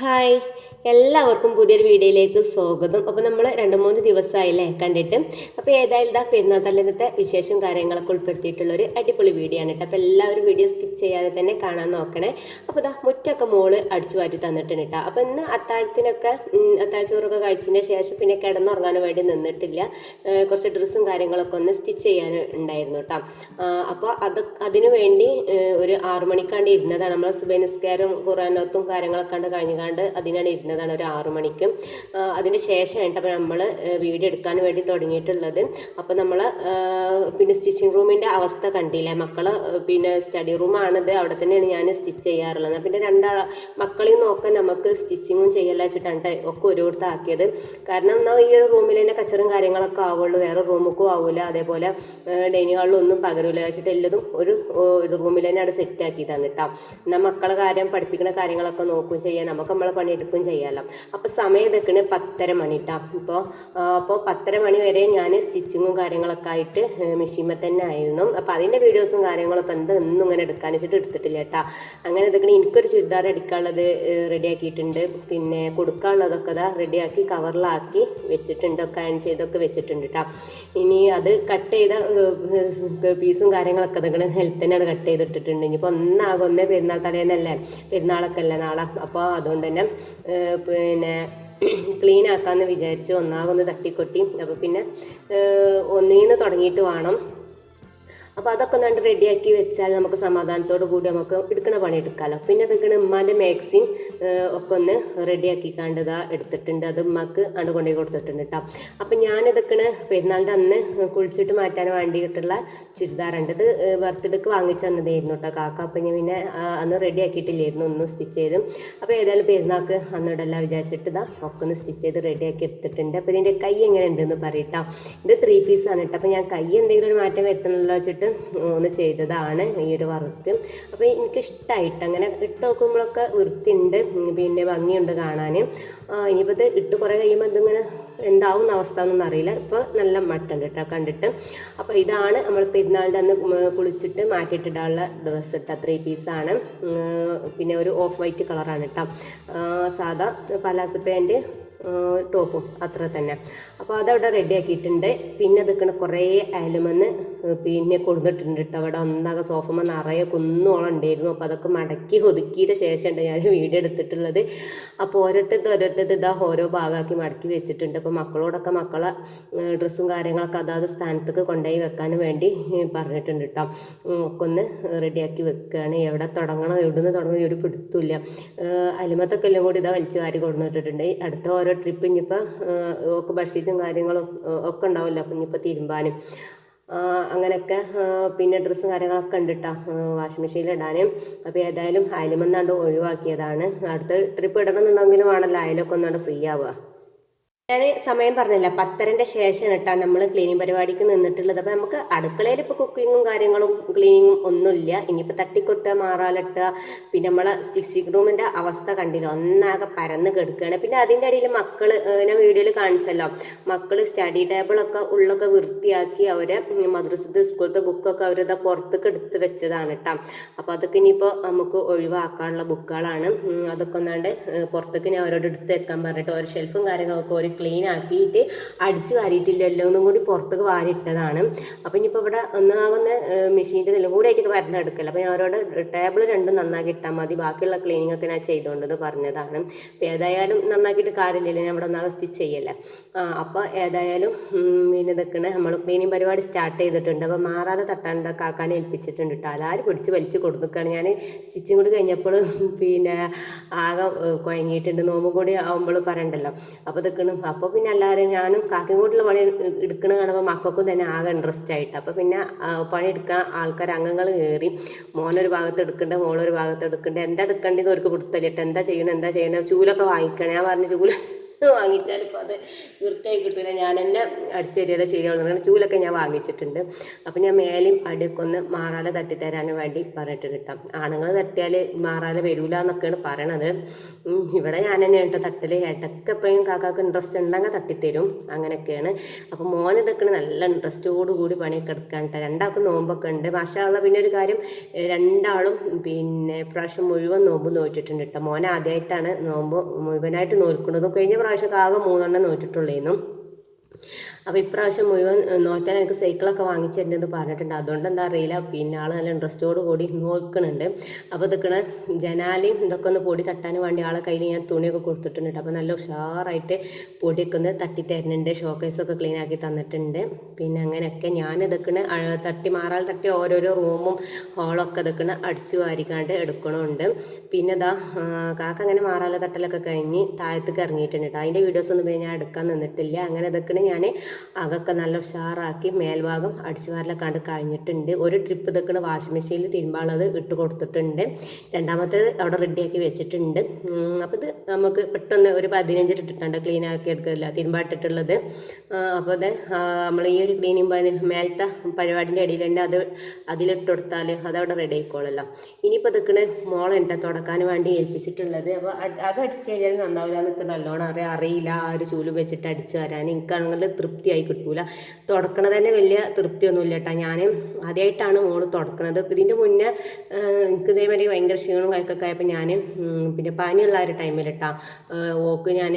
Hi. എല്ലാവർക്കും പുതിയൊരു വീഡിയോയിലേക്ക് സ്വാഗതം. അപ്പോൾ നമ്മൾ രണ്ട് മൂന്ന് ദിവസമായില്ലേ കണ്ടിട്ട്. അപ്പോൾ ഏതായാലും ഇതാ പെരുന്നാൾ തലേന്നത്തെ വിശേഷം കാര്യങ്ങളൊക്കെ ഉൾപ്പെടുത്തിയിട്ടുള്ളൊരു അടിപൊളി വീഡിയോ ആണ് കേട്ടോ. അപ്പോൾ എല്ലാവരും വീഡിയോ സ്കിപ്പ് ചെയ്യാതെ തന്നെ കാണാൻ നോക്കണേ. അപ്പോൾ ഇതാ മുറ്റൊക്കെ മോൾ അടിച്ചു മാറ്റി തന്നിട്ടുണ്ട് കേട്ടോ. അപ്പോൾ ഇന്ന് അത്താഴത്തിനൊക്കെ അത്താഴച്ചോറൊക്കെ കഴിച്ചതിന് ശേഷം പിന്നെ കിടന്നുറങ്ങാൻ വേണ്ടി നിന്നിട്ടില്ല. കുറച്ച് ഡ്രസ്സും കാര്യങ്ങളൊക്കെ ഒന്ന് സ്റ്റിച്ച് ചെയ്യാൻ ഉണ്ടായിരുന്നു കേട്ടോ. അപ്പോൾ അത് അതിനു വേണ്ടി ഒരു ആറു മണിക്കാണ്ട് ഇരുന്നതാണ് നമ്മൾ സുബൈനിസ്കാരം ഖുറാനത്തും കാര്യങ്ങളൊക്കെ കണ്ട് കഴിഞ്ഞാണ്ട് അതിനാണ് ഇരുന്നതാണ് ഒരു ആറു മണിക്ക്. അതിന് ശേഷമാണ് അപ്പോൾ നമ്മൾ വീഡിയോ എടുക്കാൻ വേണ്ടി തുടങ്ങിയിട്ടുള്ളത്. അപ്പോൾ നമ്മൾ പിന്നെ സ്റ്റിച്ചിങ് റൂമിന്റെ അവസ്ഥ കണ്ടില്ലേ? മക്കൾ പിന്നെ സ്റ്റഡി റൂമാണിത്. അവിടെ തന്നെയാണ് ഞാൻ സ്റ്റിച്ച് ചെയ്യാറുള്ളത്. പിന്നെ രണ്ടാ മക്കളെയും നോക്കാൻ നമുക്ക് സ്റ്റിച്ചിങ്ങും ചെയ്യല്ല വെച്ചിട്ടാണ് ഒക്കെ ഒരു ആക്കിയത്. കാരണം എന്നാൽ ഈ ഒരു റൂമിൽ തന്നെ കച്ചറും കാര്യങ്ങളൊക്കെ ആവുള്ളൂ. വേറെ റൂമുക്കും ആവില്ല അതേപോലെ ഡൈനിങ് ഹാളിലൊന്നും പകരില്ല വെച്ചിട്ട് എല്ലതും ഒരു ഒരു റൂമിൽ തന്നെ അവിടെ സെറ്റ് ആക്കിയതാണ് കേട്ടോ എന്നാൽ മക്കളെ കാര്യം പഠിപ്പിക്കുന്ന കാര്യങ്ങളൊക്കെ നോക്കും ചെയ്യാം. നമുക്ക് നമ്മളെ പണിയെടുക്കുകയും ചെയ്യാമല്ലോ അപ്പോൾ സമയം ഇതൊക്കെയാണ് പത്തര മണി ഇപ്പോൾ അപ്പോൾ പത്തര മണി വരെ ഞാൻ സ്റ്റിച്ചിങ്ങും കാര്യങ്ങളൊക്കെ ആയിട്ട് മെഷീനിൽ തന്നെ ആയിരുന്നു. അപ്പോൾ അതിന്റെ വീഡിയോസും കാര്യങ്ങളും ഇപ്പോൾ എന്താ ഒന്നും ഇങ്ങനെ എടുക്കാൻ വെച്ചിട്ട് എടുത്തിട്ടില്ല കേട്ടോ അങ്ങനെ ഇതൊക്കെ എനിക്കൊരു ചുരിദാർ അടിക്കാനുള്ളത് റെഡിയാക്കിയിട്ടുണ്ട് പിന്നെ കൊടുക്കാനുള്ളതൊക്കെ ഇതാ റെഡിയാക്കി കവറിലാക്കി വെച്ചിട്ടുണ്ട്. ഒക്കെ അയൺ ചെയ്തൊക്കെ വെച്ചിട്ടുണ്ട് കേട്ടോ ഇനി അത് കട്ട് ചെയ്ത പീസും കാര്യങ്ങളൊക്കെ ഇതൊക്കെ ഹെൽത്ത് തന്നെയാണ് കട്ട് ചെയ്തിട്ടിട്ടുണ്ട്. ഇനിയിപ്പോൾ ഒന്നാകും ഒന്നേ പെരുന്നാൾ തലേന്നല്ലേ പെരുന്നാളൊക്കെ അല്ലേ നാളെ. അപ്പോൾ അതുകൊണ്ട് തന്നെ പിന്നെ ക്ലീൻ ആക്കാമെന്ന് വിചാരിച്ചു ഒന്നാകൊന്ന് തട്ടിക്കൊട്ടി. അപ്പോൾ പിന്നെ ഒന്നിൽ ഒന്നീന്ന് തുടങ്ങിയിട്ട് വേണം. അപ്പോൾ അതൊക്കെ ഒന്ന് റെഡിയാക്കി വെച്ചാൽ നമുക്ക് സമാധാനത്തോടു കൂടി നമുക്ക് എടുക്കണ പണി എടുക്കാമല്ലോ പിന്നെ അതൊക്കെയാണ് ഉമ്മാന്റെ മാക്സിം ഒക്കെ ഒന്ന് റെഡിയാക്കി കണ്ടതാ എടുത്തിട്ടുണ്ട്. അത് ഉമ്മക്ക് അണ്ട് കൊണ്ടുപോയി കൊടുത്തിട്ടുണ്ട് കേട്ടോ അപ്പം ഞാനിതൊക്കെയാണ് പെരുന്നാളിന്റെ അന്ന് കുളിച്ചിട്ട് മാറ്റാൻ വേണ്ടിയിട്ടുള്ള ചുരിദാറുണ്ട് ഇത് ബർത്ത്ഡേക്ക് വാങ്ങിച്ചു തന്നതായിരുന്നു കേട്ടോ കാക്ക. അപ്പം ഞാൻ പിന്നെ അന്ന് റെഡി ആക്കിയിട്ടില്ലായിരുന്നു ഒന്നും സ്റ്റിച്ച് ചെയ്ത്. അപ്പോൾ ഏതായാലും പെരുന്നാൾക്ക് അന്നോടല്ല വിചാരിച്ചിട്ട് ഇതാ ഒക്കെ ഒന്ന് സ്റ്റിച്ച് ചെയ്ത് റെഡിയാക്കി എടുത്തിട്ടുണ്ട്. അപ്പോൾ ഇതിന്റെ കൈ എങ്ങനെ ഉണ്ടെന്ന് പറയട്ടോ ഇത് ത്രീ പീസാണ് കേട്ടോ അപ്പോൾ ഞാൻ കൈ എന്തെങ്കിലും ഒരു മാറ്റം വരുത്തണമല്ലോ വെച്ചിട്ട് ഒന്ന് ചെയ്തതാണ് ഈ ഒരു വറുത്ത്. അപ്പോൾ എനിക്കിഷ്ടമായിട്ട് അങ്ങനെ ഇട്ട് നോക്കുമ്പോഴൊക്കെ വൃത്തിയുണ്ട് പിന്നെ ഭംഗിയുണ്ട് കാണാൻ ഇനിയിപ്പോൾ ഇത് ഇട്ട് കുറേ കഴിയുമ്പോൾ ഇതിങ്ങനെ എന്താവും അവസ്ഥ എന്നൊന്നും അറിയില്ല. ഇപ്പോൾ നല്ല മട്ടുണ്ട് കേട്ടോ കണ്ടിട്ട്. അപ്പോൾ ഇതാണ് നമ്മൾ പെരുന്നാളിന്റെ അന്ന് കുളിച്ചിട്ട് മാറ്റിയിട്ടിടാനുള്ള ഡ്രസ്സ് ഇട്ട ത്രീ പീസാണ് പിന്നെ ഒരു ഓഫ് വൈറ്റ് കളറാണ് കേട്ടോ സാധാ പലാസ പാന്റ് ടോപ്പും അത്ര തന്നെ. അപ്പോൾ അതവിടെ റെഡി ആക്കിയിട്ടുണ്ട്. പിന്നെ അതൊക്കെ കുറേ അയലുമെന്ന് പിന്നെ കൊടുത്തിട്ടുണ്ട് കേട്ടോ അവിടെ ഒന്നാകെ സോഫമ്മ നിറയെ കുന്നോളം ഉണ്ടായിരുന്നു. അപ്പോൾ അതൊക്കെ മടക്കി ഒതുക്കിയിട്ട് ശേഷമുണ്ട് ഞാൻ വീഡിയോ എടുത്തിട്ടുള്ളത്. അപ്പോൾ ഓരോരുത്തർ ഓരോരുത്തർ ഇതാ ഓരോ ഭാഗമാക്കി മടക്കി വെച്ചിട്ടുണ്ട്. അപ്പോൾ മക്കളോടൊക്കെ മക്കളെ ഡ്രസ്സും കാര്യങ്ങളൊക്കെ അതാത് സ്ഥാനത്തേക്ക് കൊണ്ടുപോയി വെക്കാനും വേണ്ടി പറഞ്ഞിട്ടുണ്ട് കേട്ടോ ഒക്കെ ഒന്ന് റെഡിയാക്കി വെക്കുകയാണ് എവിടെ തുടങ്ങണം എവിടെ നിന്ന് തുടങ്ങണം ഒരു പിടുത്തമില്ല അലിമത്തൊക്കെ എല്ലാം കൂടി ഇതാ വലിച്ചു വാരി കൊടുത്തിട്ടുണ്ട് അടുത്ത ഓരോ ട്രിപ്പ് ഇനിയിപ്പോൾ ഒക്കെ ബഡ്ഷീറ്റും കാര്യങ്ങളും ഒക്കെ ഉണ്ടാവില്ല. അപ്പം ഇനിയിപ്പോൾ തിരുമ്പാനും. അങ്ങനെയൊക്കെ പിന്നെ ഡ്രസ്സും കാര്യങ്ങളൊക്കെ ഉണ്ട് കേട്ടോ വാഷിംഗ് മെഷീനിൽ ഇടാനും. അപ്പോൾ ഏതായാലും അയലുമെന്നാണ്ട് ഒഴിവാക്കിയതാണ്. അടുത്ത ട്രിപ്പ് ഇടണമെന്നുണ്ടെങ്കിലും ആണല്ലോ അയലൊക്കെ ഒന്നാണ്ട് ഫ്രീ ആവുക. ഞാൻ സമയം പറഞ്ഞില്ല. പത്തരന്റെ ശേഷം കേട്ടോ നമ്മൾ ക്ലീനിങ് പരിപാടിക്ക് നിന്നിട്ടുള്ളത്. അപ്പോൾ നമുക്ക് അടുക്കളയിൽ ഇപ്പോൾ കുക്കിങ്ങും കാര്യങ്ങളും ക്ലീനിങ്ങും ഒന്നുമില്ല. ഇനിയിപ്പോൾ തട്ടിക്കൊട്ടുക മാറാലിട്ടുക പിന്നെ നമ്മളെ സ്റ്റിച്ചിങ് റൂമിന്റെ അവസ്ഥ കണ്ടില്ല? ഒന്നാകെ പരന്ന് കിടക്കുകയാണ് പിന്നെ അതിന്റെ ഇടയിൽ മക്കൾ ഞാൻ വീഡിയോയിൽ കാണിച്ചല്ലോ. മക്കൾ സ്റ്റഡി ടേബിളൊക്കെ ഉള്ളൊക്കെ വൃത്തിയാക്കി അവരെ മദ്രസത്തെ സ്കൂളത്തെ ബുക്കൊക്കെ അവരത് പുറത്തേക്ക് എടുത്ത് വെച്ചതാണ് കേട്ടോ അപ്പോൾ അതൊക്കെ ഇനിയിപ്പോൾ നമുക്ക് ഒഴിവാക്കാനുള്ള ബുക്കുകളാണ് അതൊക്കെ ഒന്നാണ്ട് പുറത്തേക്ക് ഞാൻ അവരോട് എടുത്ത് വെക്കാൻ പറഞ്ഞിട്ട് ഓരോ ഷെൽഫും കാര്യങ്ങളൊക്കെ ഒരു ക്ലീൻ ആക്കിയിട്ട് അടിച്ച് വാരിയിട്ടില്ലല്ലോ ഒന്നും കൂടി പുറത്തേക്ക് വാരിയിട്ടതാണ്. അപ്പോൾ ഇനിയിപ്പോൾ ഇവിടെ ഒന്നാകുന്ന മെഷീന്റെ എല്ലാം കൂടി ആയിട്ട് വരുന്നെടുക്കല്ല അപ്പോൾ ഞാൻ അവരോട് ടേബിൾ രണ്ടും നന്നാക്കി ഇട്ടാൽ മതി. ബാക്കിയുള്ള ക്ലീനിങ് ഒക്കെ ഞാൻ ചെയ്തുകൊണ്ടത് പറഞ്ഞതാണ്. അപ്പോൾ ഏതായാലും നന്നാക്കിയിട്ട് കാര്യമില്ലല്ലോ. ഞാൻ ഇവിടെ ഒന്നാകെ സ്റ്റിച്ച് ചെയ്യല്ലേ? അപ്പോൾ ഏതായാലും പിന്നെ ഇതൊക്കെ നമ്മൾ ക്ലീനിങ് പരിപാടി സ്റ്റാർട്ട് ചെയ്തിട്ടുണ്ട്. അപ്പോൾ മാറാതെ തട്ടാണ്ട് കാക്കാനെ ഏൽപ്പിച്ചിട്ടുണ്ട് കേട്ടോ അതാരും പിടിച്ച് വലിച്ച് കൊടുക്കുകയാണ് ഞാൻ സ്റ്റിച്ചിങ് കൂടി കഴിഞ്ഞപ്പോൾ പിന്നെ ആകെ കുഴങ്ങിയിട്ടുണ്ട് നോമ്പും കൂടി ആകുമ്പോൾ പറയണ്ടല്ലോ. അപ്പോൾ ഇതൊക്കെയാണ് അപ്പോൾ പിന്നെ എല്ലാവരും ഞാനും കാക്കയും കൂട്ടിൽ പണി എടുക്കണ കാണുമ്പോൾ മക്കൾക്കും തന്നെ ആകെ ഇൻട്രസ്റ്റ് ആയിട്ട്. അപ്പോൾ പിന്നെ പണി എടുക്കാൻ ആൾക്കാർ അംഗങ്ങൾ കയറി മോനൊരു ഭാഗത്ത് എടുക്കണ്ടേ മോളൊരു ഭാഗത്ത് എടുക്കണ്ടേ എന്താ എടുക്കേണ്ടത് അവർക്ക് കൊടുത്തല്ലിട്ട് എന്താ ചെയ്യണം എന്താ ചെയ്യണം ചൂലൊക്കെ വാങ്ങിക്കണം. ഞാൻ പറഞ്ഞു ചൂൽ വാങ്ങിച്ചാൽ ഇപ്പോൾ അത് വൃത്തിയായി കിട്ടില്ല ഞാൻ തന്നെ അടിച്ചേരിയാലോ ശരിയാവുന്നു ചൂലൊക്കെ ഞാൻ വാങ്ങിച്ചിട്ടുണ്ട്. അപ്പോൾ ഞാൻ മേലെയും അടുക്കൊന്ന് മാറാല തട്ടിത്തരാൻ വേണ്ടി പറഞ്ഞിട്ട് കിട്ടാം. ആണുങ്ങൾ തട്ടിയാൽ മാറാല വരൂല എന്നൊക്കെയാണ് പറയണത്. ഇവിടെ ഞാൻ തന്നെ കേട്ടോ തട്ടൽ ഇടയ്ക്ക് എപ്പോഴും കാക്കാക്ക് ഇൻട്രസ്റ്റ് ഉണ്ടെങ്കിൽ തട്ടിത്തരും. അങ്ങനെയൊക്കെയാണ്. അപ്പോൾ മോൻ ഇതൊക്കെ നല്ല ഇൻട്രസ്റ്റോട് കൂടി പണിയൊക്കെ എടുക്കാൻ കേട്ടോ. രണ്ടാൾക്കും നോമ്പൊക്കെ ഉണ്ട്. മാഷാള്ള പിന്നെ ഒരു കാര്യം രണ്ടാളും പിന്നെ പ്രാവശ്യം മുഴുവൻ നോമ്പ് നോക്കിയിട്ടുണ്ട് കേട്ടോ. മോൻ ആദ്യമായിട്ടാണ് നോമ്പ് മുഴുവനായിട്ട് നോൽക്കുന്നതും കഴിഞ്ഞ പ്രാവശ്യമൊക്കെ ആകെ മൂന്നെണ്ണം നോറ്റിട്ടുള്ളേന്നും. അപ്പോൾ ഇപ്രാവശ്യം മുഴുവൻ നോക്കാൻ എനിക്ക് സൈക്കിളൊക്കെ വാങ്ങിച്ചു തരുന്നത് പറഞ്ഞിട്ടുണ്ട്. അതുകൊണ്ട് എന്താ അറിയില്ല. പിന്നെ ആൾ നല്ല ഇൻട്രസ്റ്റോട് കൂടി നോക്കുന്നുണ്ട്. അപ്പോൾ ഇതൊക്കെ ജനാലയും ഇതൊക്കെ ഒന്ന് പൊടി തട്ടാൻ വേണ്ടി ആളെ കയ്യിൽ ഞാൻ തുണിയൊക്കെ കൊടുത്തിട്ടുണ്ട് അപ്പോൾ നല്ല ഉഷാറായിട്ട് പൊടിയൊക്കെ ഒന്ന് തട്ടി തരുന്നുണ്ട്. ഷോക്കേസൊക്കെ ക്ലീൻ ആക്കി തന്നിട്ടുണ്ട്. പിന്നെ അങ്ങനെയൊക്കെ ഞാൻ ഇതൊക്കെ തട്ടി മാറാൽ തട്ടി ഓരോരോ റൂമും ഹാളൊക്കെ ഇതൊക്കെ അടിച്ചു വാരിക്കാണ്ട് എടുക്കണമുണ്ട് പിന്നെ ഇതാ കാക്ക അങ്ങനെ മാറാല തട്ടലൊക്കെ കഴിഞ്ഞ് താഴത്തേക്ക് ഇറങ്ങിയിട്ടുണ്ട് കേട്ടോ. അതിന്റെ വീഡിയോസ് ഒന്നും ഞാൻ എടുക്കാൻ നിന്നിട്ടില്ല. അങ്ങനെ ഇതൊക്കെ ഞാൻ അകൊക്കെ നല്ല ഉഷാറാക്കി മേൽഭാഗം അടിച്ചു വാരലൊക്കെ കണ്ട് കഴിഞ്ഞിട്ടുണ്ട്. ഒരു ട്രിപ്പ് ഇതൊക്കെ വാഷിംഗ് മെഷീനിൽ തിരുമ്പാളത് ഇട്ട് കൊടുത്തിട്ടുണ്ട്. രണ്ടാമത്തേത് അവിടെ റെഡിയാക്കി വെച്ചിട്ടുണ്ട്. അപ്പോൾ ഇത് നമുക്ക് പെട്ടെന്ന് ഒരു പതിനഞ്ച് ഇട്ടിട്ടുണ്ട് ക്ലീൻ ആക്കി എടുക്കില്ല തിരുമ്പാട്ടിട്ടുള്ളത് അപ്പോൾ അത് നമ്മൾ ഈ ഒരു ക്ലീനിങ് പണി മേലത്തെ പരിപാടിന്റെ ഇടയിൽ തന്നെ അത് അതിലിട്ട് കൊടുത്താൽ അതവിടെ റെഡി ആയിക്കോളല്ലോ. ഇനിയിപ്പോൾ ഇതൊക്കെ മോളുണ്ട് തുടക്കാൻ വേണ്ടി ഏൽപ്പിച്ചിട്ടുള്ളത്. അപ്പോൾ അകം അടിച്ച് കഴിഞ്ഞാൽ നന്നാവില്ല എന്നൊക്കെ നല്ലോണം അറിയാം അറിയില്ല. ആ ഒരു ചൂൽ വെച്ചിട്ട് അടിച്ചു വരാൻ എനിക്കാണെങ്കിൽ തൃപ്തിയായി കിട്ടൂല. തുടക്കണത് തന്നെ വലിയ തൃപ്തിയൊന്നുമില്ല കേട്ടോ ഞാൻ ആദ്യമായിട്ടാണ് മോൾ തുടക്കണത്. ഇതിന്റെ മുന്നേ എനിക്ക് ഇതേമാതിരി ഭയങ്കര ക്ഷീണവും കൈക്കൊക്കെ ആയപ്പോൾ ഞാൻ പിന്നെ പനിയുള്ള ഒരു ടൈമിൽ കേട്ടോ ഓക്ക് ഞാൻ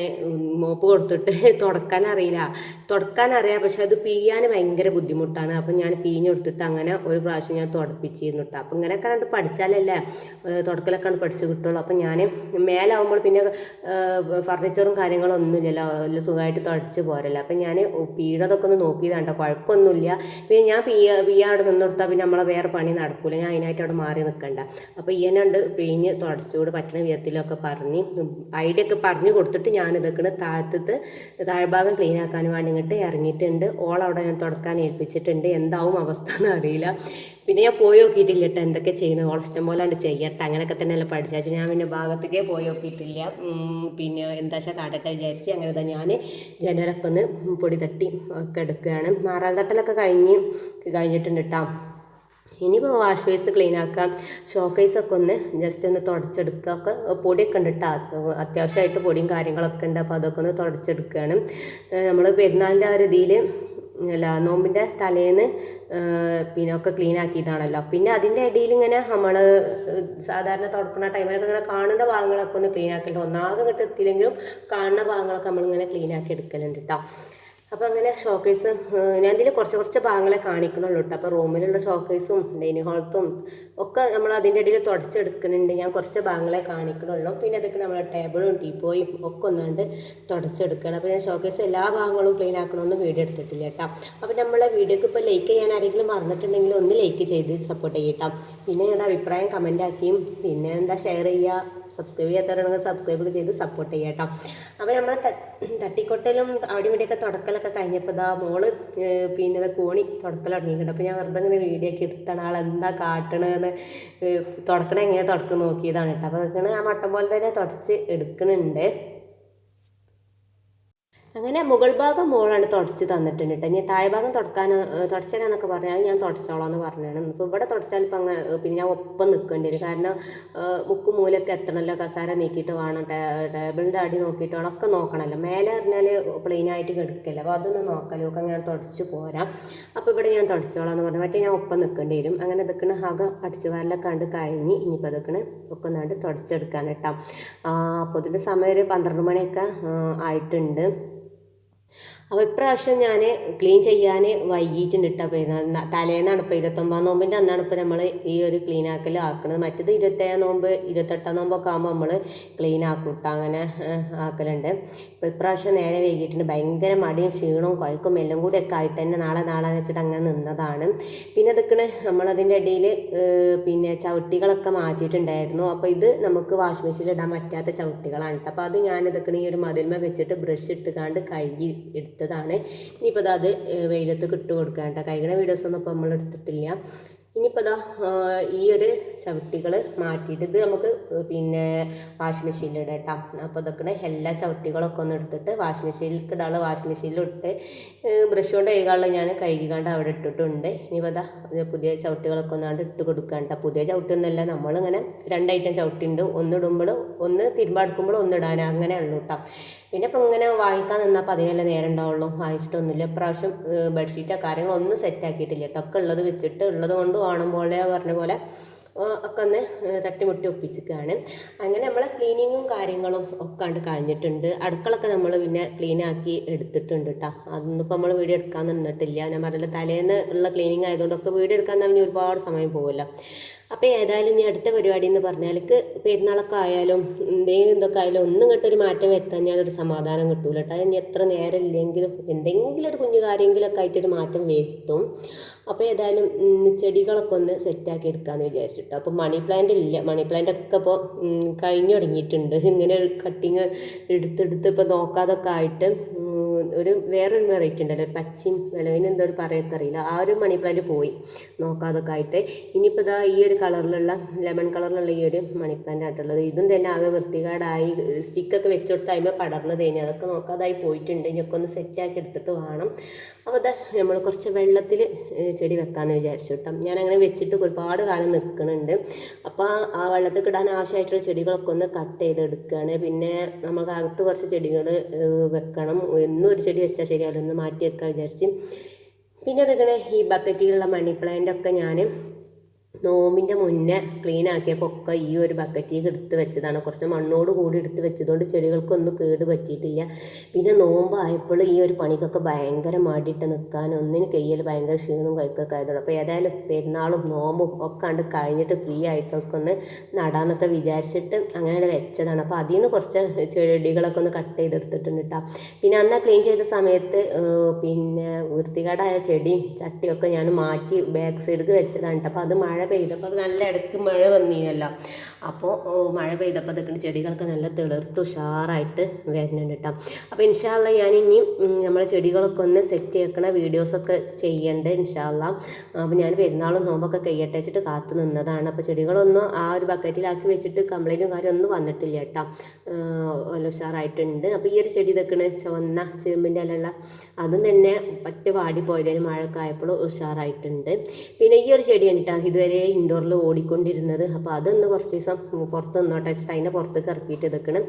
മോപ്പ് കൊടുത്തിട്ട് തുടക്കാൻ അറിയില്ല തുടക്കാൻ അറിയാം പക്ഷെ അത് പീയാൻ ഭയങ്കര ബുദ്ധിമുട്ടാണ്. അപ്പം ഞാൻ പീഞ്ഞ് കൊടുത്തിട്ട് അങ്ങനെ ഒരു പ്രാവശ്യം ഞാൻ തുടപ്പിച്ചിരുന്നു കേട്ടോ അപ്പം ഇങ്ങനെയൊക്കെ കണ്ട് പഠിച്ചാലല്ലേ തുടക്കലൊക്കെ കണ്ട് പഠിച്ച് കിട്ടുള്ളൂ. അപ്പം ഞാൻ മേലാവുമ്പോൾ പിന്നെ ഫർണിച്ചറും കാര്യങ്ങളും ഒന്നുമില്ലല്ലോ എല്ലാം സുഖമായിട്ട് തുടച്ച് പോരല്ലോ. അപ്പം ഞാൻ പീഴതൊക്കെ ഒന്ന് നോക്കിയതാണ് കേട്ടോ കുഴപ്പമൊന്നുമില്ല. പിന്നെ ഞാൻ പി പി അവിടെ നിന്നെടുത്താൽ പിന്നെ നമ്മളെ വേറെ പണി നടക്കൂല. ഞാൻ അതിനായിട്ട് അവിടെ മാറി നിൽക്കണ്ട അപ്പോൾ ഈയനുണ്ട് പിഴിഞ്ഞ് തുടച്ചുകൂട് പറ്റണ വിധത്തിലൊക്കെ പറഞ്ഞ് ഐഡിയ ഒക്കെ പറഞ്ഞു കൊടുത്തിട്ട് ഞാൻ ഇതൊക്കെ താഴത്തത് താഴ്ഭാഗം ക്ലീൻ ആക്കാൻ വേണ്ടി ഇങ്ങോട്ട് ഇറങ്ങിയിട്ടുണ്ട്. ഓൾ അവിടെ ഞാൻ തുടക്കാൻ ഏൽപ്പിച്ചിട്ടുണ്ട്. എന്താവും അവസ്ഥ എന്ന് അറിയില്ല. പിന്നെ ഞാൻ പോയി നോക്കിയിട്ടില്ല കേട്ടോ എന്തൊക്കെ ചെയ്യുന്നത്. ഓളസ്റ്റം ഇഷ്ടം പോലെ ഉണ്ട് ചെയ്യട്ടെ. അങ്ങനെയൊക്കെ തന്നെ അല്ല പഠിച്ചാച്ചു ഞാൻ പിന്നെ ഭാഗത്തേക്കേ പോയി നോക്കിയിട്ടില്ല. പിന്നെ എന്താ വെച്ചാൽ കാട്ടട്ടെ വിചാരിച്ച് അങ്ങനെ തന്നെ ഞാൻ ജനലൊക്കെ ഒന്ന് പൊടി തട്ടി ഒക്കെ എടുക്കുകയാണ്. മാറാൽ തട്ടലൊക്കെ കഴിഞ്ഞ് കഴിഞ്ഞിട്ടുണ്ട് കേട്ടോ ഇനിയിപ്പോൾ വാഷ് ബേസ് ക്ലീൻ ആക്കാം. ഷോക്കേസ് ഒക്കെ ഒന്ന് ജസ്റ്റ് ഒന്ന് തുടച്ചെടുക്കുക. ഒക്കെ പൊടിയൊക്കെ ഉണ്ട് കേട്ടോ അത്യാവശ്യമായിട്ട് പൊടിയും കാര്യങ്ങളൊക്കെ ഉണ്ട്. അപ്പോൾ അതൊക്കെ ഒന്ന് തുടച്ചെടുക്കുകയാണ്. നമ്മൾ പെരുന്നാളിന്റെ ആ ഇതിൽ അല്ല നോമ്പിന്റെ തലേന്ന് പിന്നെ ഒക്കെ ക്ലീൻ ആക്കിയതാണല്ലോ. പിന്നെ അതിന്റെ ഇടയിൽ ഇങ്ങനെ നമ്മൾ സാധാരണ തുടക്കുന്ന ടൈമിലൊക്കെ ഇങ്ങനെ കാണുന്ന ഭാഗങ്ങളൊക്കെ ഒന്ന് ക്ലീൻ ആക്കലുണ്ട്. ഒന്നാകെ ഇങ്ങോട്ട് എത്തിയില്ലെങ്കിലും കാണുന്ന ഭാഗങ്ങളൊക്കെ നമ്മളിങ്ങനെ ക്ലീൻ ആക്കി എടുക്കലുണ്ട് കേട്ടോ അപ്പോൾ അങ്ങനെ ഷോക്കേസ് ഞാൻ ഇതിൽ കുറച്ച് കുറച്ച് ഭാഗങ്ങളെ കാണിക്കണുള്ളൂ കേട്ടോ അപ്പോൾ റൂമിലുള്ള ഷോക്കേസും ഡൈനിങ് ഹാളത്തും ഒക്കെ നമ്മൾ അതിന്റെ ഇടയിൽ തുടച്ചെടുക്കുന്നുണ്ട്. ഞാൻ കുറച്ച് ഭാഗങ്ങളെ കാണിക്കണുള്ളൂ. പിന്നെ അതൊക്കെ നമ്മൾ ടേബിളും ടീപ്പോയും ഒക്കെ ഒന്നുകൊണ്ട് തുടച്ചെടുക്കണം അപ്പോൾ ഞാൻ ഷോക്കേസ് എല്ലാ ഭാഗങ്ങളും ക്ലീൻ ആക്കണമെന്ന് വീഡിയോ എടുത്തിട്ടില്ല കേട്ടോ അപ്പോൾ നമ്മളെ വീഡിയോക്ക് ഇപ്പോൾ ലൈക്ക് ചെയ്യാൻ ആരെങ്കിലും മറന്നിട്ടുണ്ടെങ്കിൽ ഒന്ന് ലൈക്ക് ചെയ്ത് സപ്പോർട്ട് ചെയ്യട്ടോ. പിന്നെ നിങ്ങളുടെ അഭിപ്രായം കമന്റ് ആക്കിയും പിന്നെ എന്താ ഷെയർ ചെയ്യുക സബ്സ്ക്രൈബ് ചെയ്യാത്തവരാണെങ്കിൽ സബ്സ്ക്രൈബ് ചെയ്ത് സപ്പോർട്ട് ചെയ്യാം കേട്ടോ അപ്പോൾ നമ്മൾ തട്ടിക്കൊട്ടലും അവിടെ ഇവിടെയൊക്കെ തുടക്കലൊക്കെ കഴിഞ്ഞപ്പോൾ ഇതാ മോൾ പിന്നെ കോണി തുടക്കൽ തുടങ്ങിയിട്ടുണ്ട്. അപ്പോൾ ഞാൻ വെറുതെ ഇങ്ങനെ വീഡിയോ ഒക്കെ എടുത്താണ്. എന്താ കാട്ടണതെന്ന് തുടക്കണ എങ്ങനെ തുടക്കണം നോക്കിയതാണ് കേട്ടോ. അപ്പോൾ അതൊക്കെ ആ മട്ടം പോലെ തന്നെ തുടച്ച് എടുക്കണുണ്ട്. അങ്ങനെ മുകൾ ഭാഗം മോളാണ് തുടച്ച് തന്നിട്ടുണ്ട് കേട്ടോ. ഇനി താഴ്ഭാഗം തുടക്കാൻ തുടച്ചാലെന്നൊക്കെ പറഞ്ഞാൽ ഞാൻ തുടച്ചോളാം എന്ന് പറഞ്ഞാണ്. ഇപ്പോൾ ഇവിടെ തുടച്ചാൽ ഇപ്പം അങ്ങനെ പിന്നെ ഞാൻ ഒപ്പം നിൽക്കേണ്ടി വരും. കാരണം മുക്ക് മൂലൊക്കെ എത്തണമല്ലോ കസാര നീക്കിയിട്ട് വേണം ടേബിളിന്റെ അടി നോക്കിയിട്ട് വേണം ഒക്കെ നോക്കണമല്ലോ മേലെ പറഞ്ഞാൽ പ്ലെയിൻ ആയിട്ട് കിടക്കില്ല. അപ്പോൾ അതൊന്ന് നോക്കാലോ ഒക്കെ അങ്ങനെ തുടച്ച് പോരാം. അപ്പോൾ ഇവിടെ ഞാൻ തുടച്ചോളാം എന്ന് പറഞ്ഞു മറ്റേ ഞാൻ ഒപ്പം നിൽക്കേണ്ടി വരും. അങ്ങനെ നിൽക്കുന്ന അകം അടിച്ചു വാരലൊക്കെ കണ്ട് കഴിഞ്ഞ് ഇനിയിപ്പോൾ അതൊക്കെ ഒക്കെ ഒന്നാണ്ട് തുടച്ചെടുക്കാൻ കേട്ടോ. അപ്പോൾ ഇതിന്റെ സമയം ഒരു പന്ത്രണ്ട് മണിയൊക്കെ ആയിട്ടുണ്ട്. അപ്പോൾ ഇപ്രാവശ്യം ഞാൻ ക്ലീൻ ചെയ്യാൻ വൈകിട്ടുണ്ടിട്ടാണ് കേട്ടോ തലേന്നാണ് ഇപ്പോൾ ഇരുപത്തൊമ്പതാം നോമ്പിന്റെ അന്നാണ് ഇപ്പോൾ നമ്മൾ ഈ ഒരു ക്ലീൻ ആക്കൽ ആക്കുന്നത് മറ്റത് ഇരുപത്തേഴാം നോമ്പ് ഇരുപത്തെട്ടാം നോമ്പൊക്കെ ആകുമ്പോൾ നമ്മൾ ക്ലീൻ ആക്കും കേട്ടോ അങ്ങനെ ആക്കലുണ്ട്. ഇപ്പോൾ ഇപ്രാവശ്യം നേരെ വൈകിട്ടുണ്ട് ഭയങ്കര മടിയും ക്ഷീണവും കുഴക്കും എല്ലാം കൂടി ഒക്കെ ആയിട്ട് തന്നെ നാളെ നാളെ വെച്ചിട്ട് അങ്ങനെ നിന്നതാണ്. പിന്നെ അതൊക്കെ നമ്മളതിന്റെ ഇടയിൽ പിന്നെ ചവിട്ടികളൊക്കെ മാറ്റിയിട്ടുണ്ടായിരുന്നു. അപ്പോൾ ഇത് നമുക്ക് വാഷിംഗ് മെഷീനിൽ ഇടാൻ പറ്റാത്ത ചവിട്ടികളാണ് ട്ടോ. അപ്പോൾ അത് ഞാനിതൊക്കെ ഈ ഒരു മതിൽമ വെച്ചിട്ട് ബ്രഷ് ഇട്ടുകാണ്ട് കഴുകി എടുത്തതാണ്. ഇനിയിപ്പോൾ അത് വെയിലത്ത് കിട്ടു കൊടുക്കാൻ കേട്ടോ. കഴുകണ വീഡിയോസ് ഒന്നും ഇപ്പോൾ നമ്മൾ എടുത്തിട്ടില്ല. ഇനിയിപ്പോൾ ഇതാ ഈ ഒരു ചവിട്ടികൾ മാറ്റിയിട്ട് ഇത് നമുക്ക് പിന്നെ വാഷിംഗ് മെഷീനിൽ ഇടാം അപ്പോൾ ഇതൊക്കെ എല്ലാ ചവിട്ടികളൊക്കെ ഒന്ന് എടുത്തിട്ട് വാഷിംഗ് മെഷീനിലേക്ക് ഇടാനുള്ള വാഷിംഗ് മെഷീനിൽ ഇട്ട് ബ്രഷ് കൊണ്ട് കൈകാളിൽ ഞാൻ കഴുകിക്കാണ്ട് അവിടെ ഇട്ടിട്ടുണ്ട്. ഇനിയിപ്പോൾ ഇതാ പുതിയ ചവിട്ടികളൊക്കെ ഒന്നാണ്ട് ഇട്ട് കൊടുക്കാൻ കേട്ടോ. പുതിയ ചവിട്ടിയൊന്നുമല്ല നമ്മളിങ്ങനെ രണ്ട് ഐറ്റം ചവിട്ടിയുണ്ട്. ഒന്ന് തിരുമ്പെടുക്കുമ്പോൾ ഒന്നിടാൻ അങ്ങനെ ഉള്ളൂ കേട്ടോ. പിന്നെ ഇപ്പം ഇങ്ങനെ വാങ്ങിക്കാൻ നിന്നപ്പോൾ അതിനല്ലേ നേരം ഉണ്ടാവുള്ളൂ. വായിച്ചിട്ടൊന്നുമില്ല. ഇപ്രാവശ്യം ബെഡ്ഷീറ്റോ കാര്യങ്ങളൊന്നും സെറ്റ് ആക്കിയിട്ടില്ല ഒക്കെ ഉള്ളത് വെച്ചിട്ട് ഉള്ളത് കൊണ്ട് വേണം പോലെ പറഞ്ഞ പോലെ ഒക്കെ ഒന്ന് തട്ടിമുട്ടി ഒപ്പിച്ചിരിക്കുകയാണ് അങ്ങനെ നമ്മളെ ക്ലീനിങ്ങും കാര്യങ്ങളും ഒക്കെ കണ്ട് കഴിഞ്ഞിട്ടുണ്ട്. അടുക്കളൊക്കെ നമ്മൾ പിന്നെ ക്ലീൻ ആക്കി എടുത്തിട്ടുണ്ട് കേട്ടോ. അതൊന്നും ഇപ്പോൾ നമ്മൾ വീഡിയോ എടുക്കാൻ നിന്നിട്ടില്ല. ഞാൻ പറഞ്ഞില്ല തലേന്ന് ഉള്ള ക്ലീനിങ് ആയതുകൊണ്ടൊക്കെ വീഡിയോ എടുക്കാൻ തന്നെ ഒരുപാട് സമയം പോകില്ല അപ്പോൾ ഏതായാലും ഇനി അടുത്ത പരിപാടി എന്ന് പറഞ്ഞാൽ പെരുന്നാളൊക്കെ ആയാലും എന്തെങ്കിലും എന്തൊക്കെ ആയാലും ഒന്നും കേട്ടൊരു മാറ്റം വരുത്താൻ ഞാനൊരു സമാധാനം കിട്ടൂല. കേട്ടോ ഇനി എത്ര നേരം ഇല്ലെങ്കിലും എന്തെങ്കിലും ഒരു കുഞ്ഞു കാര്യമെങ്കിലൊക്കെ ആയിട്ടൊരു മാറ്റം വരുത്തും. അപ്പോൾ ഏതായാലും ചെടികളൊക്കെ ഒന്ന് സെറ്റാക്കി എടുക്കാമെന്ന് വിചാരിച്ചിട്ടോ. അപ്പോൾ മണി പ്ലാന്റ് ഇല്ല. മണി പ്ലാന്റ് ഒക്കെ ഇപ്പോൾ കഴിഞ്ഞു തുടങ്ങിയിട്ടുണ്ട്. ഇങ്ങനെ കട്ടിങ് എടുത്തെടുത്ത് ഇപ്പോൾ നോക്കാതൊക്കെ ആയിട്ട് ഒരു വേറൊരു വെറൈറ്റി ഉണ്ടല്ലോ. ഒരു പച്ചയും വിലവിന് എന്തോ ഒരു പറയത്തറിയില്ല ആ ഒരു മണി പ്ലാന്റ് പോയി. നോക്കാതൊക്കെ ആയിട്ട്. ഇനിയിപ്പോൾ ഇതാ ഈ ഒരു കളറിലുള്ള ലെമൺ കളറിലുള്ള ഈ ഒരു മണി പ്ലാന്റ് ആയിട്ടുള്ളത് ഇതും തന്നെ ആകെ വൃത്തികേടായി സ്റ്റിക്കൊക്കെ വെച്ച് കൊടുത്ത് പടർന്നത് പടർന്നു തേഞ്ഞ് അതൊക്കെ നോക്കാതായി പോയിട്ടുണ്ട്. ഇനിയൊക്കെ ഒന്ന് സെറ്റാക്കി എടുത്തിട്ട് വേണം. അപ്പോൾ അത് നമ്മൾ കുറച്ച് വെള്ളത്തിൽ ചെടി വെക്കാമെന്ന് വിചാരിച്ചു കേട്ടോ. ഞാൻ അങ്ങനെ വെച്ചിട്ട് ഒരുപാട് കാലം നിൽക്കുന്നുണ്ട് അപ്പോൾ ആ വെള്ളത്തിൽ കിടാൻ ആവശ്യമായിട്ടുള്ള ചെടികളൊക്കെ ഒന്ന് കട്ട് ചെയ്തെടുക്കുകയാണ് പിന്നെ നമുക്ക് അകത്ത് കുറച്ച് ചെടികൾ വെക്കണം. എന്നും ഒരു ചെടി വെച്ചാൽ ശരി ഒന്ന് മാറ്റി വെക്കാൻ വിചാരിച്ച്. പിന്നെ അതങ്ങനെ? ഈ ബക്കറ്റിലുള്ള മണി പ്ലാന്റ് ഒക്കെ ഞാൻ നോമ്പിന്റെ മുന്നേ ക്ലീൻ ആക്കിയപ്പോൾ ഒക്കെ ഈ ഒരു ബക്കറ്റിലേക്ക് എടുത്ത് വെച്ചതാണ്. കുറച്ച് മണ്ണോട് കൂടി എടുത്ത് വെച്ചതുകൊണ്ട് ചെടികൾക്കൊന്നും കേട് പറ്റിയിട്ടില്ല. പിന്നെ നോമ്പായപ്പോൾ ഈ ഒരു പണിക്കൊക്കെ ഭയങ്കര മടിയിട്ട് നിൽക്കാൻ ഒന്നിന് കയ്യിൽ ഭയങ്കര ക്ഷീണവും കൈക്കൊക്കെ ആയതുകൊണ്ട്. അപ്പോൾ ഏതായാലും പെരുന്നാളും നോമ്പും ഒക്കെ കണ്ട് കഴിഞ്ഞിട്ട് ഫ്രീ ആയിട്ടൊക്കെ ഒന്ന് നടാന്നൊക്കെ വിചാരിച്ചിട്ട് അങ്ങനെ വെച്ചതാണ്. അപ്പോൾ അതിൽ നിന്ന് കുറച്ച് ചെടികളൊക്കെ ഒന്ന് കട്ട് ചെയ്തെടുത്തിട്ടുണ്ട് കേട്ടോ പിന്നെ അന്ന് ക്ലീൻ ചെയ്ത സമയത്ത് പിന്നെ വൃത്തികേടായ ചെടിയും ചട്ടിയൊക്കെ ഞാൻ മാറ്റി ബാക്ക് സൈഡിലേക്ക് വെച്ചതാണ് കേട്ടോ അപ്പോൾ അത് മഴ പെയ്തപ്പോൾ നല്ല ഇടയ്ക്ക് മഴ വന്നിനല്ലോ. അപ്പോൾ മഴ പെയ്തപ്പോൾ അതൊക്കെ ചെടികളൊക്കെ നല്ല തിളർത്ത് ഉഷാറായിട്ട് വരുന്നുണ്ട് കേട്ടോ അപ്പോൾ ഇൻഷാല്ല ഞാൻ ഇനി നമ്മളെ ചെടികളൊക്കെ ഒന്ന് സെറ്റ് ചെയ്യണ വീഡിയോസൊക്കെ ചെയ്യണ്ട് ഇൻഷാല്ല അപ്പോൾ ഞാൻ പെരുന്നാളും നോമ്പൊക്കെ കഴിയട്ടെ വെച്ചിട്ട് കാത്തു നിന്നതാണ്. അപ്പോൾ ചെടികളൊന്നും ആ ഒരു ബക്കറ്റിലാക്കി വെച്ചിട്ട് കംപ്ലൈന്റും കാര്യമൊന്നും വന്നിട്ടില്ല കേട്ടോ നല്ല ഉഷാറായിട്ടുണ്ട്. അപ്പോൾ ഈ ഒരു ചെടി ഇതൊക്കെയാണ് ചുവന്ന ചേമ്പിന്റെ അല്ലുള്ള അതും തന്നെ പറ്റ വാടിപ്പോയതിന് മഴയൊക്കെ ആയപ്പോൾ ഉഷാറായിട്ടുണ്ട്. പിന്നെ ഈ ഒരു ചെടി കണ്ടിട്ടാ ഇതുവരെ ഇൻഡോറിൽ ഓടിക്കൊണ്ടിരുന്നത്. അപ്പോൾ അതൊന്ന് കുറച്ച് ദിവസം പുറത്ത് നിന്നോട്ടെ വെച്ചിട്ട് അതിന്റെ പുറത്തേക്ക് ഇറക്കിയിട്ട് ഇതൊക്കെയാണ്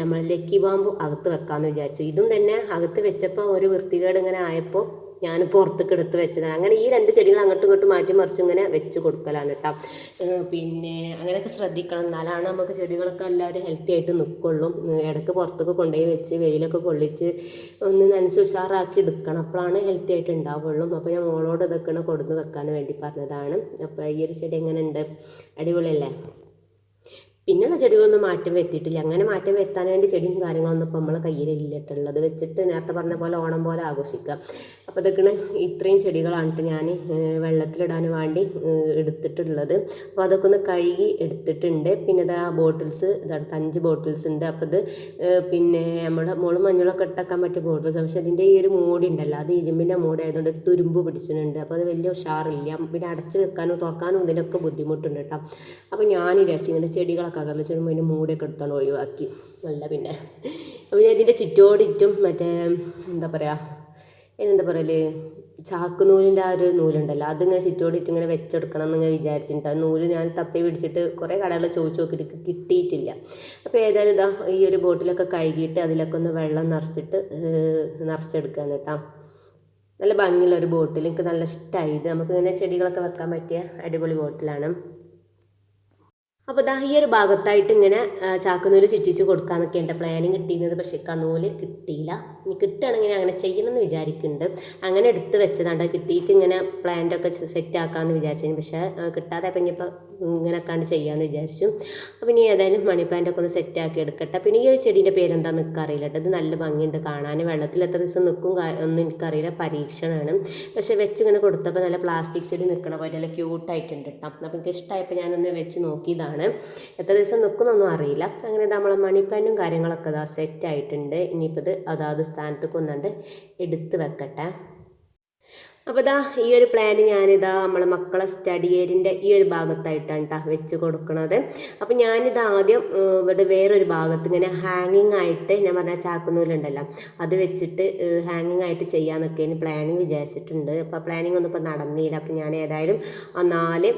നമ്മൾ ലക്കി ബാമ്പു അകത്ത് വെക്കാമെന്ന് വിചാരിച്ചു. ഇതും തന്നെ അകത്ത് വെച്ചപ്പോൾ ഒരു വൃത്തികേട് ഇങ്ങനെ ആയപ്പോൾ ഞാൻ പുറത്തേക്ക് എടുത്ത് വെച്ചതാണ്. അങ്ങനെ ഈ രണ്ട് ചെടികൾ അങ്ങോട്ടും ഇങ്ങോട്ടും മാറ്റി മറിച്ച് ഇങ്ങനെ വെച്ച് കൊടുക്കലാണ് കേട്ടോ പിന്നെ അങ്ങനെയൊക്കെ ശ്രദ്ധിക്കണം. എന്നാലാണ് നമുക്ക് ചെടികളൊക്കെ എല്ലാവരും ഹെൽത്തി ആയിട്ട് നിൽക്കുള്ളൂ ഇടയ്ക്ക് പുറത്തൊക്കെ കൊണ്ടുപോയി വെച്ച് വെയിലൊക്കെ കൊള്ളിച്ച് ഒന്ന് നനച്ച് ഉഷാറാക്കി എടുക്കണം. അപ്പോഴാണ് ഹെൽത്തി ആയിട്ട് ഉണ്ടാവുള്ളൂ. അപ്പോൾ ഞാൻ മോളോട് ഇതൊക്കെ കൊടുന്ന് വെക്കാൻ വേണ്ടി പറഞ്ഞതാണ്. അപ്പോൾ ഈ ഒരു ചെടി എങ്ങനെ ഉണ്ട് അടിപൊളിയല്ലേ? പിന്നെയുള്ള ചെടികളൊന്നും മാറ്റം വരുത്തിയിട്ടില്ല. അങ്ങനെ മാറ്റം വരുത്താൻ വേണ്ടി ചെടിയും കാര്യങ്ങളൊന്നും ഇപ്പോൾ നമ്മളെ കയ്യിലില്ലിട്ടുള്ളത് വെച്ചിട്ട് നേരത്തെ പറഞ്ഞ പോലെ ഓണം പോലെ ആഘോഷിക്കുക അപ്പോൾ ഇതൊക്കെയാണ് ഇത്രയും ചെടികളാണ് ഞാൻ വെള്ളത്തിലിടാൻ വേണ്ടി എടുത്തിട്ടുള്ളത്. അപ്പോൾ അതൊക്കെ ഒന്ന് കഴുകി എടുത്തിട്ടുണ്ട്. പിന്നെ ഇതാ ബോട്ടിൽസ് ഇതാണ് അഞ്ച് ബോട്ടിൽസ് ഉണ്ട്. അപ്പോൾ ഇത് പിന്നെ നമ്മുടെ മുൾ മഞ്ഞളൊക്കെ ഇട്ടാക്കാൻ പറ്റിയ ബോട്ടിൽസ്. പക്ഷേ അതിന്റെ ഈ ഒരു മൂടി ഉണ്ടല്ലോ അത് ഇരുമ്പിന്റെ മൂടി ആയതുകൊണ്ട് ഒരു തുരുമ്പ് പിടിച്ചിട്ടുണ്ട്. അപ്പോൾ അത് വലിയ ഉഷാറില്ല. പിന്നെ അടച്ച് വെക്കാനും തുറക്കാനും ഇതിനൊക്കെ ബുദ്ധിമുട്ടുണ്ട് കേട്ടോ അപ്പോൾ ഞാൻ വിചാരിച്ചു ഇങ്ങനെ ചെടികളൊക്കെ കകർന്ന് ചെല്ലുമ്പോൾ അതിന്റെ മൂടിയൊക്കെ എടുത്തോണ്ട് ഒഴിവാക്കി. നല്ല പിന്നെ. അപ്പോൾ ഞാൻ ഇതിന്റെ ചുറ്റോടിറ്റും മറ്റേ എന്താ പറയുക എന്താ പറയൽ? ചാക്ക് നൂലിന്റെ ആ ഒരു നൂലുണ്ടല്ലോ അതിങ്ങനെ ചുറ്റോടിയിട്ട് ഇങ്ങനെ വെച്ചെടുക്കണം എന്നിങ്ങനെ വിചാരിച്ചിട്ടുണ്ട്. നൂൽ ഞാൻ തപ്പി പിടിച്ചിട്ട് കുറേ കടകളിൽ ചോദിച്ചു നോക്കിയിട്ട് കിട്ടിയിട്ടില്ല. അപ്പോൾ ഏതായാലും ഇതാ ഈ ഒരു ബോട്ടിലൊക്കെ കഴുകിയിട്ട് അതിലൊക്കെ ഒന്ന് വെള്ളം നിറച്ചിട്ട് നിറച്ചെടുക്കുക കേട്ടോ. നല്ല ഭംഗിയുള്ള ഒരു ബോട്ടിൽ എനിക്ക് നല്ല ഇഷ്ടമായി ഇത് നമുക്ക് ഇങ്ങനെ ചെടികളൊക്കെ വെക്കാൻ പറ്റിയ അടിപൊളി ബോട്ടിലാണ്. അപ്പോൾ ദാ ഈ ഒരു ഭാഗത്തായിട്ട് ഇങ്ങനെ ചാക്കുനൂൽ ചുറ്റിച്ച് കൊടുക്കാമെന്നൊക്കെ ഉണ്ട് പ്ലാനിങ് കിട്ടിയിരുന്നത്. പക്ഷേ കനൂൽ കിട്ടിയില്ല. ഇനി കിട്ടുകയാണെങ്കിൽ അങ്ങനെ ചെയ്യണമെന്ന് വിചാരിക്കുന്നുണ്ട്. അങ്ങനെ എടുത്ത് വെച്ചതാണ്ട് കിട്ടിയിട്ട് ഇങ്ങനെ പ്ലാന്റൊക്കെ സെറ്റ് ആക്കാമെന്ന് വിചാരിച്ചു. പക്ഷേ കിട്ടാതെ അപ്പം ഇനിയിപ്പോൾ ഇങ്ങനെ കണ്ട് ചെയ്യാമെന്ന് വിചാരിച്ചു. അപ്പോൾ ഇനി ഏതായാലും മണി പ്ലാന്റൊക്കെ ഒന്ന് സെറ്റ് ആക്കി എടുക്കട്ടെ. പിന്നെ ഈ ഒരു ചെടീന്റെ പേരെന്താ എനിക്കറിയില്ല കേട്ടോ ഇത് നല്ല ഭംഗിയുണ്ട് കാണാൻ വെള്ളത്തിൽ എത്ര ദിവസം നിൽക്കും ഒന്നും എനിക്കറിയില്ല. പരീക്ഷണമാണ് പക്ഷേ വെച്ച് ഇങ്ങനെ കൊടുത്തപ്പോൾ നല്ല പ്ലാസ്റ്റിക് ചെടി നിൽക്കണ പോലെ നല്ല ക്യൂട്ടായിട്ടുണ്ട് കേട്ടോ അപ്പോൾ എനിക്ക് ഇഷ്ടമായപ്പോൾ ഞാനൊന്ന് വെച്ച് നോക്കിയതാണ്. എത്ര ദിവസം നിൽക്കുന്നൊന്നും അറിയില്ല. അങ്ങനെ നമ്മളെ മണി പ്ലാന്റും കാര്യങ്ങളൊക്കെ ഇതാ സെറ്റ് ആയിട്ടുണ്ട്. ഇനിയിപ്പോൾ ഇത് അതാത് സ്ഥാനത്ത് കൊന്നുകൊണ്ട് എടുത്ത് വെക്കട്ടെ. അപ്പോൾ ഇതാ ഈ ഒരു പ്ലാൻ ഞാനിതാ നമ്മളെ മക്കളെ സ്റ്റഡി ഏരിയന്റെ ഈ ഒരു ഭാഗത്തായിട്ടാണ് കേട്ടോ വെച്ച് കൊടുക്കുന്നത് അപ്പോൾ ഞാനിത് ആദ്യം ഇവിടെ വേറൊരു ഭാഗത്ത് ഇങ്ങനെ ഹാങ്ങിങ് ആയിട്ട് ഞാൻ പറഞ്ഞ ചാക്കുന്നൂലുണ്ടല്ലോ അത് വെച്ചിട്ട് ഹാങ്ങിങ് ആയിട്ട് ചെയ്യാമെന്നൊക്കെ ഇനി പ്ലാനിങ് വിചാരിച്ചിട്ടുണ്ട്. അപ്പോൾ പ്ലാനിങ് ഒന്നും ഇപ്പോൾ നടന്നില്ല. അപ്പോൾ ഞാൻ ഏതായാലും ആ നാല്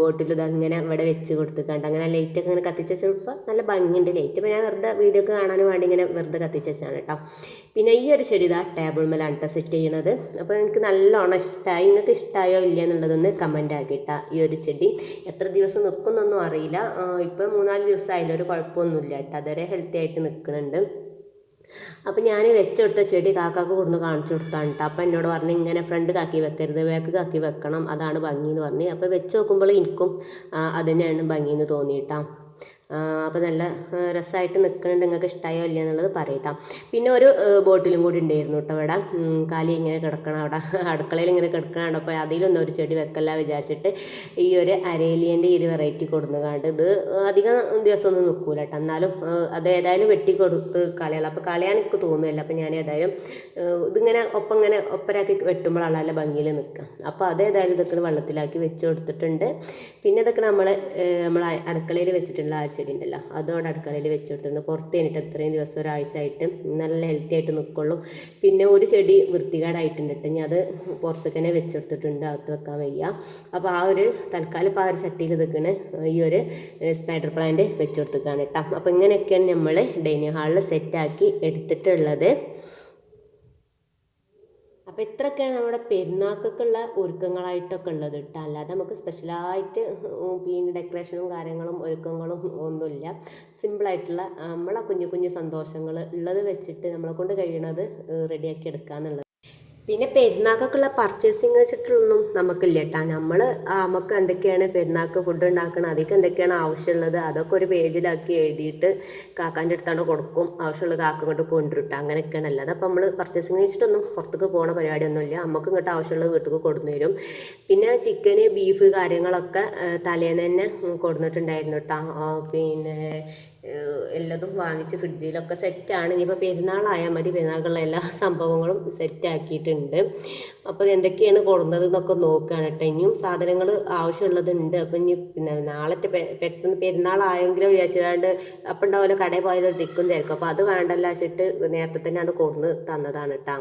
ബോട്ടിൽ ഇതങ്ങനെ ഇവിടെ വെച്ച് കൊടുത്തിട്ടുണ്ട്. അങ്ങനെ ലൈറ്റൊക്കെ ഇങ്ങനെ കത്തിച്ച് നല്ല ഭംഗിയുണ്ട് ലൈറ്റ് ഇപ്പോൾ ഞാൻ വെറുതെ വീഡിയോ ഒക്കെ കാണാൻ വേണ്ടി ഇങ്ങനെ വെറുതെ കത്തിച്ച് വെച്ചാണ് കേട്ടോ പിന്നെ ഈ ഒരു ചെടി ഇതാ ടേബിൾ മേലാണ് കേട്ടോ സെറ്റ് ചെയ്യണത്. അപ്പോൾ എനിക്ക് നല്ലോണം ഇഷ്ടമായി നിങ്ങൾക്ക് ഇഷ്ടമായോ ഇല്ല എന്നുള്ളതൊന്ന് കമന്റ് ആക്കിയിട്ടാ ഈ ഒരു ചെടി. എത്ര ദിവസം നിൽക്കുന്നൊന്നും അറിയില്ല. ഇപ്പം മൂന്നാൽ ദിവസമായില്ല ഒരു കുഴപ്പമൊന്നുമില്ല കേട്ടോ. അതുവരെ ഹെൽത്തി ആയിട്ട് നിൽക്കുന്നുണ്ട് അപ്പം ഞാൻ വെച്ചെടുത്ത ചെടി കാക്കാക്ക് കൊടുന്ന് കാണിച്ചു കൊടുത്താണ് കേട്ടോ. അപ്പം എന്നോട് പറഞ്ഞു ഇങ്ങനെ ഫ്രണ്ട് കാക്കി വെക്കരുത് ബാക്ക് കാക്കി വെക്കണം. അതാണ് ഭംഗി എന്ന് പറഞ്ഞു. അപ്പോൾ വെച്ച് നോക്കുമ്പോൾ എനിക്കും അത് തന്നെയാണ് ഭംഗി എന്ന് തോന്നിയിട്ടാ. അപ്പോൾ നല്ല രസമായിട്ട് നിൽക്കുന്നുണ്ട് നിങ്ങൾക്ക് ഇഷ്ടമായോ ഇല്ല എന്നുള്ളത് പറയട്ടോ. പിന്നെ ഒരു ബോട്ടിലും കൂടി ഉണ്ടായിരുന്നു കേട്ടോ ഇവിടെ. കാലി ഇങ്ങനെ കിടക്കണം അവിടെ. അടുക്കളയിൽ ഇങ്ങനെ കിടക്കണം അപ്പോൾ അതിലൊന്നും ഒരു ചെടി വെക്കല്ല വിചാരിച്ചിട്ട് ഈ ഒരു അരേലിയന്റെ ഒരു വെറൈറ്റി കൊടുന്നു കണ്ട് ഇത് അധികം ദിവസമൊന്നും നിൽക്കൂല കേട്ടോ എന്നാലും അത് ഏതായാലും വെട്ടി കൊടുത്ത് കളയാം അപ്പോൾ കളയാൻ എനിക്ക് തോന്നുന്നില്ല അപ്പോൾ ഞാൻ ഏതായാലും ഇതിങ്ങനെ ഒപ്പം ഇങ്ങനെ ഒപ്പരാക്കി വെട്ടുമ്പോഴാണ് നല്ല ഭംഗിയിൽ നിൽക്കുക അപ്പോൾ അത് ഏതായാലും ഇതൊക്കെ വെള്ളത്തിലാക്കി വെച്ച് കൊടുത്തിട്ടുണ്ട്. പിന്നെ ഇതൊക്കെ നമ്മൾ നമ്മൾ അടുക്കളയിൽ വെച്ചിട്ടുള്ള ആ ഒരു ചെടി ഉണ്ടല്ലോ അതോടെ അടുക്കളയിൽ വെച്ച് കൊടുത്തിട്ടുണ്ട് പുറത്ത് കഴിഞ്ഞിട്ട് എത്രയും ദിവസം ഒരാഴ്ച ആയിട്ട് നല്ല ഹെൽത്തി ആയിട്ട് നിൽക്കുള്ളൂ പിന്നെ ഒരു ചെടി വൃത്തികേടായിട്ടുണ്ട് കേട്ടോ. ഞാൻ അത് പുറത്തേക്ക് തന്നെ വെച്ചെടുത്തിട്ടുണ്ട് അകത്ത് വെക്കാൻ വയ്യ. അപ്പോൾ ആ ഒരു തൽക്കാലം ഇപ്പോൾ ആ ഒരു ചട്ടിയിൽ നിൽക്കണ. ഈ ഒരു സ്പൈഡർ പ്ലാന്റ് വെച്ച് കൊടുത്തേക്കാണ് കേട്ടോ. അപ്പോൾ ഇങ്ങനെയൊക്കെയാണ് നമ്മൾ ഡൈനിങ് ഹാളിൽ സെറ്റാക്കി എടുത്തിട്ടുള്ളത്. അപ്പോൾ ഇത്രയൊക്കെയാണ് നമ്മുടെ പെരുന്നാൾക്കൊക്കെയുള്ള ഒരുക്കങ്ങളായിട്ടൊക്കെ ഉള്ളത് കേട്ടോ അല്ലാതെ നമുക്ക് സ്പെഷ്യലായിട്ട് പിന്നെ ഡെക്കറേഷനും കാര്യങ്ങളും ഒരുക്കങ്ങളും ഒന്നുമില്ല. സിമ്പിളായിട്ടുള്ള നമ്മളെ കുഞ്ഞു കുഞ്ഞു സന്തോഷങ്ങൾ ഉള്ളത് വെച്ചിട്ട് നമ്മളെ കൊണ്ട് കഴിയണത് റെഡിയാക്കി എടുക്കുക എന്നുള്ളത് പിന്നെ പെരുന്നാൾക്കൊക്കെയുള്ള പർച്ചേസിങ് വെച്ചിട്ടുള്ളൊന്നും നമുക്കില്ല കേട്ടോ നമ്മൾ നമുക്ക് എന്തൊക്കെയാണ് പെരുന്നാൾക്ക് ഫുഡ് ഉണ്ടാക്കണം അതൊക്കെ എന്തൊക്കെയാണ് ആവശ്യമുള്ളത് അതൊക്കെ ഒരു പേജിലാക്കി എഴുതിയിട്ട് കാക്കാന്റെ അടുത്താണ് കൊടുക്കും. ആവശ്യമുള്ള കാക്ക ഇങ്ങോട്ട് കൊണ്ടുവരും അങ്ങനെയൊക്കെയാണ് അല്ലാതെ അപ്പം നമ്മൾ പർച്ചേസിങ് വെച്ചിട്ടൊന്നും പുറത്തേക്ക് പോകണ പരിപാടിയൊന്നുമില്ല. നമുക്ക് ഇങ്ങോട്ട് ആവശ്യമുള്ളത് വീട്ടിൽ കൊടുന്നു തരും. പിന്നെ ചിക്കന് ബീഫ് കാര്യങ്ങളൊക്കെ തലേന്ന് തന്നെ കൊടുന്നിട്ടുണ്ടായിരുന്നു കേട്ടോ പിന്നെ എല്ലതും വാങ്ങിച്ച് ഫ്രിഡ്ജിലൊക്കെ സെറ്റാണ്. ഇനിയിപ്പോൾ പെരുന്നാളായാൽ മതി. പെരുന്നാളുള്ള എല്ലാ സംഭവങ്ങളും സെറ്റാക്കിയിട്ടുണ്ട്. അപ്പോൾ എന്തൊക്കെയാണ് കൊടുന്നത് എന്നൊക്കെ നോക്കുകയാണ് കേട്ടോ. ഇനിയും സാധനങ്ങൾ ആവശ്യമുള്ളതുണ്ട്. അപ്പം ഇനി പിന്നെ നാളത്തെ പെട്ടെന്ന് പെരുന്നാളായെങ്കിലും വിചാരിച്ചിട്ട് അപ്പം ഉണ്ടാവുമല്ലോ കടയിൽ പോയാലും തിക്കും തിരക്കും. അപ്പോൾ അത് വേണ്ടല്ല വെച്ചിട്ട് നേരത്തെ തന്നെ അത് കൊടുന്ന് തന്നതാണ് കേട്ടോ.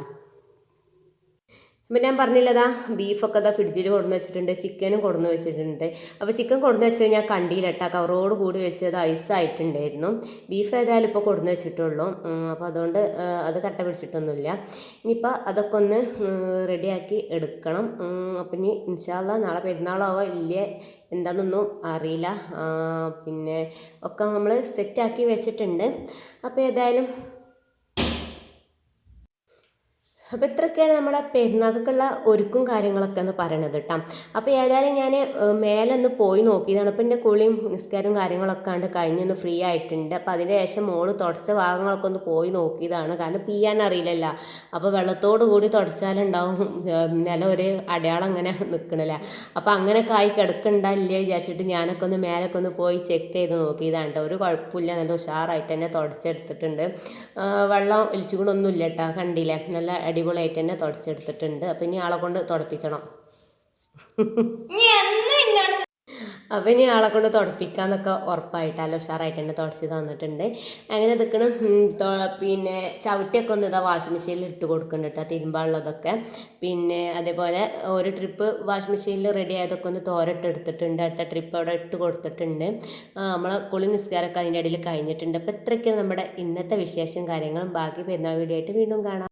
അപ്പം ഞാൻ പറഞ്ഞില്ലതാ ബീഫൊക്കെ അതാ ഫ്രിഡ്ജിൽ കൊടുന്ന് വെച്ചിട്ടുണ്ട് ചിക്കനും കൊടുന്ന് വെച്ചിട്ടുണ്ട്. അപ്പോൾ ചിക്കൻ കൊടുന്ന് വെച്ച് കഴിഞ്ഞാൽ കണ്ടിയിലിട്ട കവറോട് കൂടി വെച്ചത് ഐസായിട്ടുണ്ടായിരുന്നു ബീഫ് ഏതായാലും ഇപ്പോൾ കൊടുന്ന് വെച്ചിട്ടുള്ളൂ. അപ്പോൾ അതുകൊണ്ട് അത് കട്ട പിടിച്ചിട്ടൊന്നുമില്ല. ഇനിയിപ്പോൾ അതൊക്കെ ഒന്ന് റെഡിയാക്കി എടുക്കണം. അപ്പം ഇനി ഇൻഷാല്ല നാളെ പെരുന്നാളാവോ ഇല്ലേ എന്താണെന്നൊന്നും അറിയില്ല. പിന്നെ ഒക്കെ നമ്മൾ സെറ്റാക്കി വെച്ചിട്ടുണ്ട്. അപ്പോൾ ഏതായാലും അപ്പോൾ ഇത്രയൊക്കെയാണ് നമ്മുടെ പെരുന്നാൾക്കുള്ള ഒരുക്കും കാര്യങ്ങളൊക്കെ എന്ന് പറയണത് കേട്ടോ അപ്പോൾ ഏതായാലും ഞാൻ മേലെ ഒന്ന് പോയി നോക്കിയതാണ്. അപ്പോൾ എന്റെ കുളിയും നിസ്കാരവും കാര്യങ്ങളൊക്കെ ആണ്ട് കഴിഞ്ഞൊന്ന് ഫ്രീ ആയിട്ടുണ്ട്. അപ്പോൾ അതിന് ശേഷം മോൾ തുടച്ച ഭാഗങ്ങളൊക്കെ ഒന്ന് പോയി നോക്കിയതാണ്. കാരണം പീയാൻ അറിയില്ലല്ലോ. അപ്പോൾ വെള്ളത്തോട് കൂടി തുടച്ചാലുണ്ടാവും നില ഒരു അടയാളം അങ്ങനെ നിൽക്കണില്ല അപ്പോൾ അങ്ങനെയൊക്കെ ആയി കിടക്കണ്ടല്ലേ വിചാരിച്ചിട്ട് ഞാനൊക്കെ ഒന്ന് മേലൊക്കെ ഒന്ന് പോയി ചെക്ക് ചെയ്ത് നോക്കിയതാണ് ഒരു കുഴപ്പമില്ല. നല്ല ഉഷാറായിട്ട് തന്നെ തുടച്ചെടുത്തിട്ടുണ്ട്. വെള്ളം ഒലിച്ചുകൊണ്ടൊന്നും ഇല്ല കേട്ടോ കണ്ടില്ലേ? നല്ല അടിപൊളിയായിട്ട് തന്നെ തുടച്ചെടുത്തിട്ടുണ്ട്. അപ്പം ഇനി ആളെ കൊണ്ട് തുടപ്പിച്ചണം. അപ്പം ഇനി ആളെ കൊണ്ട് തുടപ്പിക്കാന്നൊക്കെ ഉറപ്പായിട്ട് നല്ല ഉഷാറായിട്ട് തന്നെ തുടച്ച് തന്നിട്ടുണ്ട്. അങ്ങനെ നിൽക്കണം പിന്നെ ചവിട്ടിയൊക്കെ ഒന്ന് ഇതാ വാഷിംഗ് മെഷീനിൽ ഇട്ട് കൊടുക്കുന്നുണ്ട് കേട്ടോ തിരുമ്പാനുള്ളതൊക്കെ. പിന്നെ അതേപോലെ ഒരു ട്രിപ്പ് വാഷിംഗ് മെഷീനിൽ റെഡി ആയതൊക്കെ ഒന്ന് തോരട്ട് എടുത്തിട്ടുണ്ട്. അടുത്ത ട്രിപ്പ് അവിടെ ഇട്ട് കൊടുത്തിട്ടുണ്ട്. നമ്മളെ കുളി നിസ്കാരമൊക്കെ അതിന്റെ ഇടയിൽ കഴിഞ്ഞിട്ടുണ്ട്. അപ്പോൾ ഇത്രയൊക്കെയാണ് നമ്മുടെ ഇന്നത്തെ വിശേഷം കാര്യങ്ങളും. ബാക്കി പെരുന്നാൾ വീഡിയോ ആയിട്ട് വീണ്ടും കാണാം.